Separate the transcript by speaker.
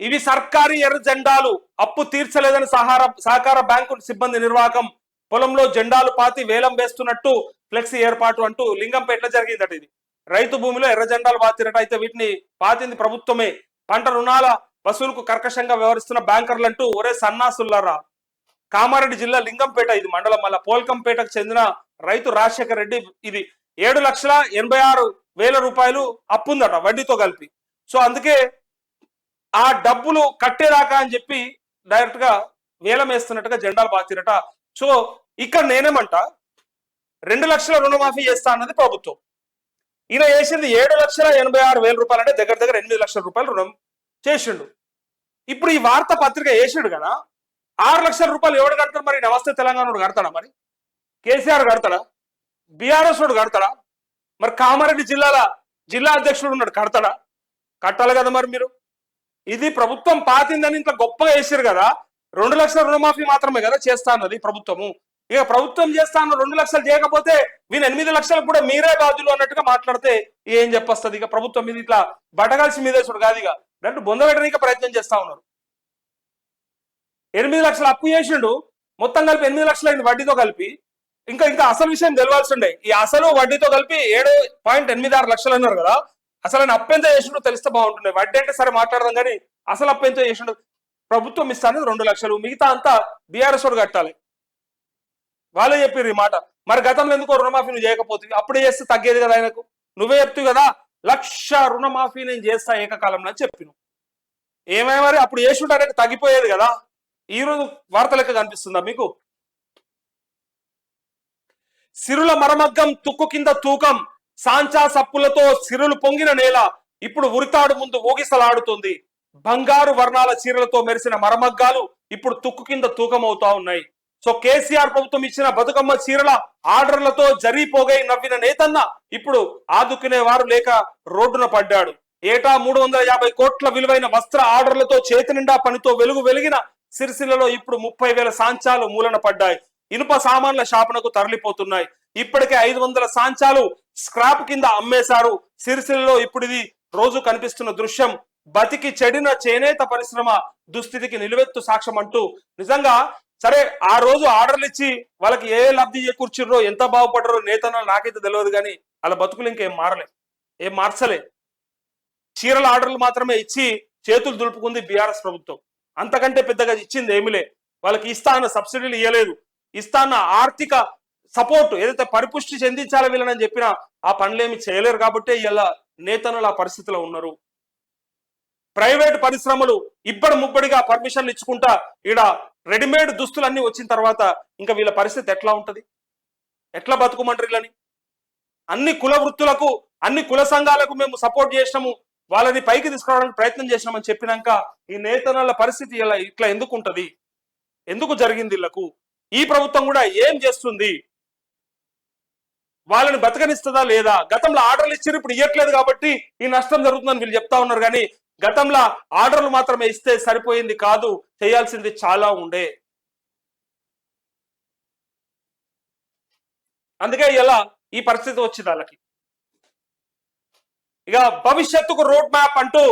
Speaker 1: ఇవి సర్కారీ ఎర్ర జెండాలు అప్పు తీర్చలేదని సహార సహకార బ్యాంకు సిబ్బంది నిర్వాహకం పొలంలో జెండాలు పాతి వేలం వేస్తున్నట్టు ఫ్లెక్సీ ఏర్పాటు అంటూ లింగంపేటలో జరిగిందట ఇది. రైతు భూమిలో ఎర్ర జెండాలు పాతినట్టు అయితే వీటిని పాతింది ప్రభుత్వమే. పంట రుణాల వసూలుకు కర్కశంగా వ్యవహరిస్తున్న బ్యాంకర్లంటూ ఒరే సన్నాసుల్లారా. కామారెడ్డి జిల్లా లింగంపేట ఇది మండలం. మళ్ళా పోల్కంపేటకు చెందిన రైతు రాజశేఖర్ రెడ్డి ఇది. ఏడు లక్షల ఎనభై ఆరు వేల రూపాయలు అప్పుందట వడ్డీతో కలిపి. సో అందుకే ఆ డబ్బులు కట్టేదాకా అని చెప్పి డైరెక్ట్గా వేలం వేస్తున్నట్టుగా జెండాలు పాతిరట. సో ఇక్కడ నేనేమంట రెండు లక్షల రుణమాఫీ చేస్తా అన్నది ప్రభుత్వం. ఈయన వేసింది ఏడు లక్షల ఎనభై ఆరు వేల రూపాయలు అంటే దగ్గర దగ్గర ఎనిమిది లక్షల రూపాయలు రుణం చేసిండు. ఇప్పుడు ఈ వార్త పత్రిక వేసిండు కదా ఆరు లక్షల రూపాయలు ఎవడు కడతాడు మరి? నమస్తే తెలంగాణ వాడు కడతాడా మరి? కేసీఆర్ కడతాడా? బీఆర్ఎస్ వాడు కడతాడా? మరి కామారెడ్డి జిల్లాల జిల్లా అధ్యక్షుడు ఉన్నాడు కడతాడా? కట్టాలి కదా మరి మీరు? ఇది ప్రభుత్వం పాతిందని ఇంత గొప్పగా వేసారు కదా. రెండు లక్షల రుణమాఫీ మాత్రమే కదా చేస్తా ప్రభుత్వము. ఇక ప్రభుత్వం చేస్తాను రెండు లక్షలు చేయకపోతే వీళ్ళు ఎనిమిది లక్షలకు కూడా మీరే బాధ్యులు అన్నట్టుగా మాట్లాడితే ఏం చెప్పొస్తుంది? ఇక ప్రభుత్వం మీద ఇట్లా బటగాల్సి మీదేసుడు కాదు ఇక. రెండు బొందబెట్టడానికి ప్రయత్నం చేస్తా ఉన్నారు. ఎనిమిది లక్షలు అప్పు చేసిండు మొత్తం కలిపి ఎనిమిది లక్షలు అయింది వడ్డీతో కలిపి. ఇంకా ఇంకా అసలు విషయం తెలియాల్సి ఉండే ఈ అసలు వడ్డీతో కలిపి ఏడు పాయింట్ ఎనిమిది ఆరు లక్షలు అన్నారు కదా. అసలు ఆయన అప్పెంతో చేసిండో తెలిస్తే బాగుంటుండే. వడ్డీ అంటే సరే మాట్లాడదాం కానీ అసలు అప్పెంతో ఎంత చేసిండు ప్రభుత్వం ఇస్తాను రెండు లక్షలు. మిగతా అంతా బీఆర్ఎస్ వాడు కట్టాలి. వాళ్ళే చెప్పారు ఈ మాట. మరి గతంలో ఎందుకో రుణమాఫీ నువ్వు చేయకపోతుంది అప్పుడే చేస్తే తగ్గేది కదా ఆయనకు? నువ్వే చెప్తావు కదా లక్ష రుణమాఫీ నేను చేస్తా ఏకకాలంలో అని చెప్పిను. ఏమై మరి అప్పుడు చేసుంటారే తగ్గిపోయేది కదా. ఈ రోజు వార్త లెక్క కనిపిస్తుందా మీకు? సిరుల మరమగ్గం తుక్కు కింద తూకం. సాంచా సప్పులతో సిరులు పొంగిన నేల ఇప్పుడు ఉరితాడు ముందు ఊగిసలాడుతుంది. బంగారు వర్ణాల చీరలతో మెరిసిన మరమగ్గాలు ఇప్పుడు తుక్కు కింద తూకమవుతా ఉన్నాయి. సో కేసీఆర్ ప్రభుత్వం ఇచ్చిన బతుకమ్మ చీరల ఆర్డర్లతో జరిగిపోగై నవ్విన నేతన్న ఇప్పుడు ఆదుకునే వారు లేక రోడ్డున పడ్డాడు. ఏటా మూడు వందల యాభై కోట్ల విలువైన వస్త్ర ఆర్డర్లతో చేతి నిండా పనితో వెలుగు వెలిగిన సిరిసిల్లలో ఇప్పుడు ముప్పై వేల సాంచాలు మూలన పడ్డాయి. ఇనుప సామాన్ల షాపునకు తరలిపోతున్నాయి. ఇప్పటికే ఐదు వందల సాంచాలు స్క్రాప్ కింద అమ్మేశారు. సిరిసిల్లలో ఇప్పుడు ఇది రోజు కనిపిస్తున్న దృశ్యం. బతికి చెడిన చేనేత పరిశ్రమ దుస్థితికి నిలువెత్తు సాక్ష్యం అంటూ నిజంగా సరే ఆ రోజు ఆర్డర్లు ఇచ్చి వాళ్ళకి ఏ లబ్ధి కూర్చుర్రో ఎంత బాగుపడరో నేతనో నాకైతే తెలియదు కానీ అలా బతుకులు ఇంకేం మారలే. ఏం మార్చలే. చీరల ఆర్డర్లు మాత్రమే ఇచ్చి చేతులు దులుపుకుంది బీఆర్ఎస్ ప్రభుత్వం. అంతకంటే పెద్దగా ఇచ్చింది ఏమిలే వాళ్ళకి ఇస్తా అన్న సబ్సిడీలు ఇవ్వలేదు ఇస్తా అన్న ఆర్థిక సపోర్ట్ ఏదైతే పరిపుష్టి చెందించాలి వీళ్ళని చెప్పినా ఆ పనులేమి చేయలేరు కాబట్టి ఇలా నేతనులు ఆ పరిస్థితిలో ఉన్నారు. ప్రైవేట్ పరిశ్రమలు ఇబ్బడి ముబ్బడిగా పర్మిషన్లు ఇచ్చుకుంటా ఈడ రెడీమేడ్ దుస్తులు అన్ని వచ్చిన తర్వాత ఇంకా వీళ్ళ పరిస్థితి ఎట్లా ఉంటది? ఎట్లా బతుకుమంటారు వీళ్ళని అన్ని కుల వృత్తులకు అన్ని కుల సంఘాలకు మేము సపోర్ట్ చేసినాము. వాళ్ళని పైకి తీసుకురావడానికి ప్రయత్నం చేసినామని చెప్పినాక ఈ నేతనాల పరిస్థితి ఇలా ఇట్లా ఎందుకు ఉంటది? ఎందుకు జరిగింది వీళ్ళకు ఈ ప్రభుత్వం కూడా ఏం చేస్తుంది? వాళ్ళని బతకనిస్తుందా లేదా? గతంలో ఆర్డర్లు ఇచ్చారు ఇప్పుడు ఇవ్వట్లేదు కాబట్టి ఈ నష్టం జరుగుతుందని వీళ్ళు చెప్తా ఉన్నారు. కానీ గతంలో ఆర్డర్లు మాత్రమే ఇస్తే సరిపోయింది కాదు చేయాల్సింది చాలా ఉండే. అందుకే ఇలా ఈ పరిస్థితి వచ్చింది వాళ్ళకి. ఇక భవిష్యత్తుకు రోడ్ మ్యాప్ అంటూ